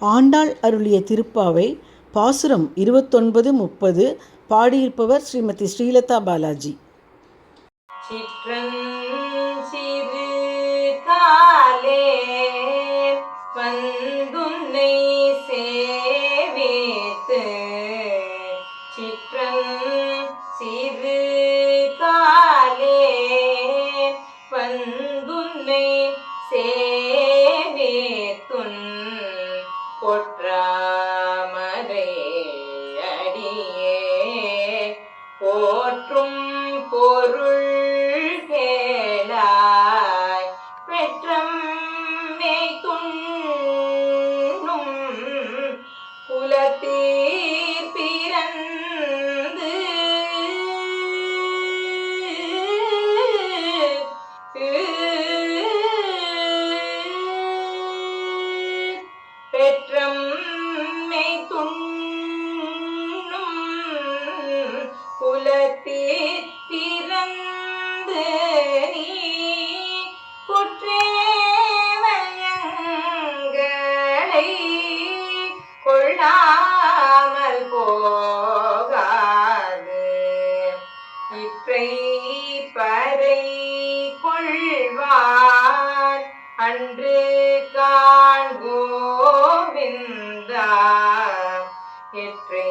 ஆண்டாள் அருளிய திருப்பாவை பாசுரம் இருபத்தொன்பது முப்பது பாடியிருப்பவர் ஸ்ரீமதி ஸ்ரீலதா பாலாஜி. வந்துன்னை பொற்றாமரை அடியே போற்றும் பொருள் கேளாய் பெற்றம் துண்ணும் குலத்தீர் பிறந்து காண்கோவிந்தா என்றே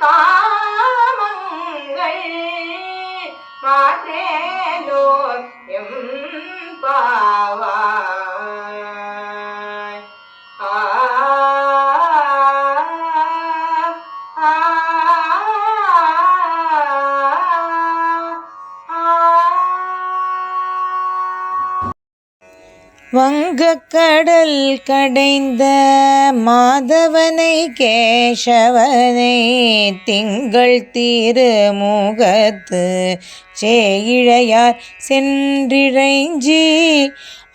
সন্তান வங்கக்கடல் கடைந்த மாதவனை கேசவனை திங்கள் திருமுகத்து சேயிழையார் சென்றிழைஞ்சி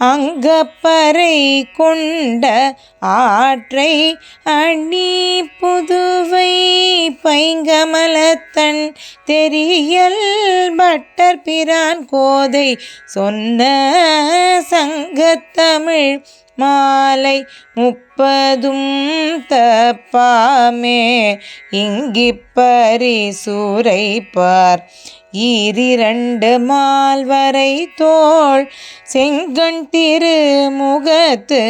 அங்கப்பறை கொண்ட ஆற்றை அணி புது பைங்கமலத்தன் தெரியல் பட்டர் பிரான் கோதை சொன்ன சங்கத்தமிழ் மாலை முப்பதும் தப்பாமே. இங்கிப்பரி சூரைப்பார் ஈரிரண்டு மால்வரை தோள் செங்கண் திருமுகத்து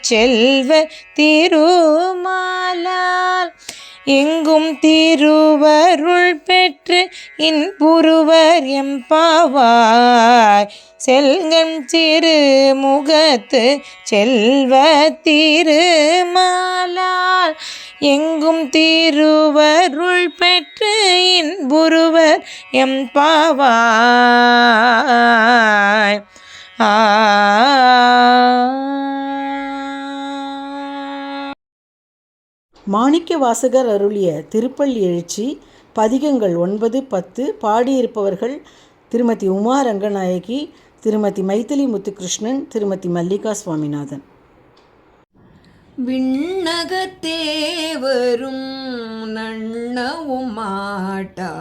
செல்வ திருமால எங்கும் திருவருள் பெற்று இன்புருவர் எம்பாவாய் செல்கண் திருமுகத்து செல்வ திருமாலால். எங்கும் திருவருள் பெற்று இன்புருவர் எம்பாவாய் ஆ. மாணிக்க வாசகர் அருளிய திருப்பள்ளி எழுச்சி பதிகங்கள் ஒன்பது பத்து பாடியிருப்பவர்கள் திருமதி உமா ரங்கநாயகி திருமதி மைதிலி முத்துகிருஷ்ணன் திருமதி மல்லிகா சுவாமிநாதன். விண்ணகத்தே வரும் நன்னவும் மாட்டா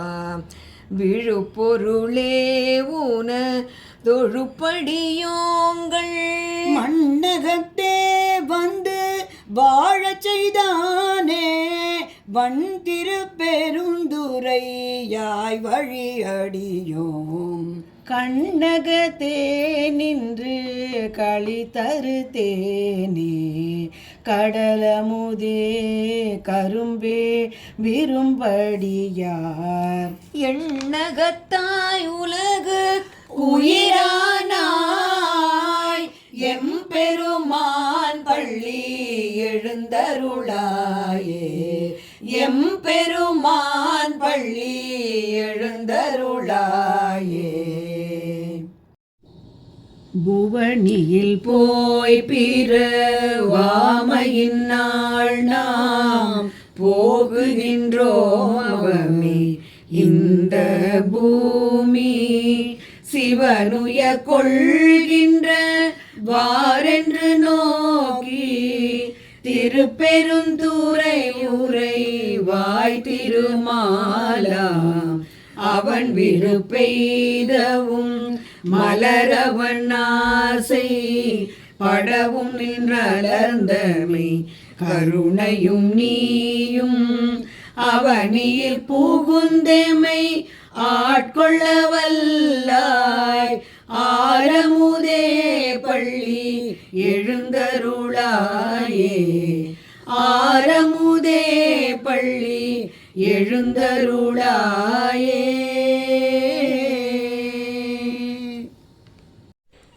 விழுப்பொருளே ஊன தொழுப்படியோங்கள் மண்ணகத்தே வந்து வாழச் செய்தானே வந்திரு பெருந்துரையாய் வழியடியோம் கண்ணகத்தே நின்று களி தரு தேனே. கடலமுதே கரும்பே விரும்படியார். எண்ணகத்தாய் உலகு உயிரானாய். எம்பெருமான் பள்ளி எழுந்தருளாயே. எம்பெருமான் பள்ளி எழுந்தருளாயே. புவனியில் போய் பிற நாள் நாம் போகுகின்றோமே இந்த பூமி சிவனுய கொள்கின்ற வாரென்று நோ திருப்பெருந்தூரை உரை வாய் திருமாலாம் அவன் விருப்பெய்தவும் மலரவன் ஆசை படவும் நின்றலர்ந்தமை. கருணையும் நீயும் அவனியில் புகுந்தெமை ஆட்கொள்ள வல்லாய் ஆரமுதே பள்ளி எழுந்தருளாயே. ஆரமுதே பள்ளி எழுந்தருளாயே.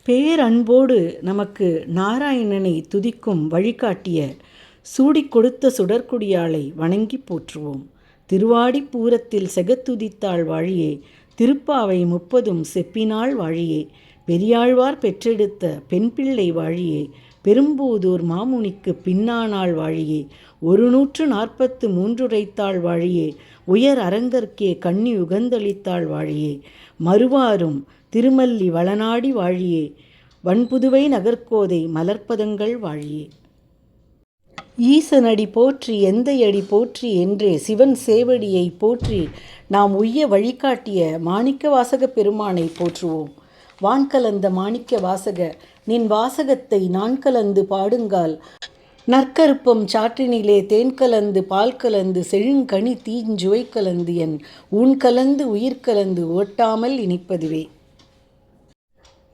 பேரன்போடு நமக்கு நாராயணனை துதிக்கும் வழிகாட்டிய சூடிக் கொடுத்த சுடற்குடியாளை வணங்கி போற்றுவோம். திருவாடிப்பூரத்தில் செகத்துதித்தாள் வாழியே திருப்பாவை முப்பதும் செப்பினாள் வாழியே பெரியாழ்வார் பெற்றெடுத்த பெண் பிள்ளை வாழியே பெரும்போதூர் மாமுனிக்கு பின்னானாள் வாழியே ஒரு நூற்று நாற்பத்து மூன்றுரைத்தாள் வாழியே உயர் அரங்கற்கே கண்ணி உகந்தளித்தாள் வாழியே மறுவாரும் திருமல்லி வளநாடி வாழியே வன்புதுவை நகர்கோதை மலர்ப்பதங்கள் வாழியே. ஈசனடி போற்றி எந்தையடி போற்றி என்றே சிவன் சேவடியை போற்றி நாம் உய்ய வழிகாட்டிய மாணிக்க வாசக பெருமானை போற்றுவோம். வான்கலந்த மாணிக்க வாசக நின் வாசகத்தை நான் கலந்து பாடுங்கால். நற்கருப்பம் சாற்றினிலே தேன் கலந்து பால் கலந்து செழுங்கனி தீஞ்சுவை கலந்து என் உன் கலந்து உயிர் கலந்து ஓட்டாமல் இணைப்பதுவே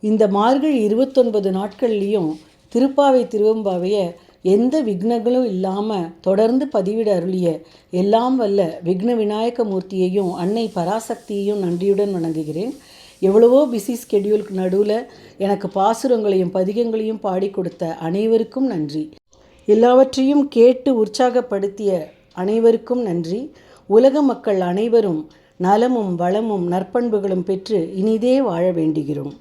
இந்த மார்கழி இருபத்தொன்பது நாட்கள்லேயும் திருப்பாவை திருவம்பாவைய எந்த விக்னங்களும் இல்லாமல் தொடர்ந்து பதிவிட அருளிய எல்லாம் வல்ல விக்ன விநாயக மூர்த்தியையும் அன்னை பராசக்தியையும் நன்றியுடன் வணங்குகிறேன். எவ்வளவோ பிஸி ஸ்கெடியூலுக்கு நடுவில் எனக்கு பாசுரங்களையும் பதிகங்களையும் பாடி கொடுத்த அனைவருக்கும் நன்றி. எல்லாவற்றையும் கேட்டு உற்சாகப்படுத்திய அனைவருக்கும் நன்றி. உலக மக்கள் அனைவரும் நலமும் வளமும் நற்பண்புகளும் பெற்று இனிதே வாழ வேண்டுகிறோம்.